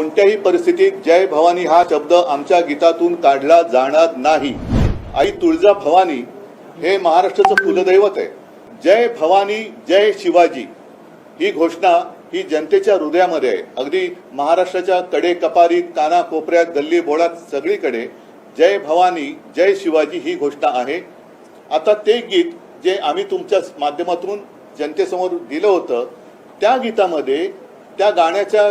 कोणत्याही परिस्थितीत जय भवानी हा शब्द आमच्या गीतातून काढला जाणार नाही. आई तुळजा भवानी हे महाराष्ट्राचं कुलदैवत आहे. जय भवानी जय शिवाजी. ही घोषणा ही जनतेच्या हृदयामध्ये आहे. अगदी महाराष्ट्राच्या कडे कपारीत काना कोपऱ्यात गल्ली बोळात सगळीकडे जय भवानी जय शिवाजी ही घोषणा आहे. आता ते गीत जे आम्ही तुमच्या माध्यमातून जनतेसमोर दिलं होतं त्या गीतामध्ये त्या गाण्याच्या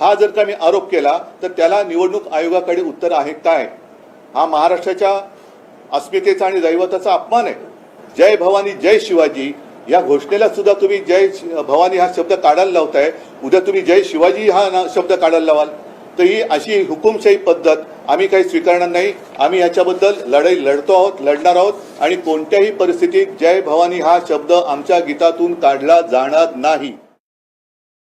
हा जर का मी आरोप केला तर त्याला निवडणूक आयोगाकडे उत्तर आहे काय? हा महाराष्ट्राच्या अस्मितेचा आणि दैवताचा अपमान आहे. जय भवानी जय शिवाजी या घोषणेला सुद्धा तुम्ही जय शि- भवानी हा शब्द काढायला लावताय. उद्या तुम्ही जय शिवाजी हा ना- शब्द काढायला लावाल. तर ही अशी हुकुमशाही पद्धत आम्ही काही स्वीकारणार नाही. आम्ही याच्याबद्दल लढाई लढतो आहोत लढणार आहोत. आणि कोणत्याही परिस्थितीत जय भवानी हा शब्द आमच्या गीतातून काढला जाणार नाही.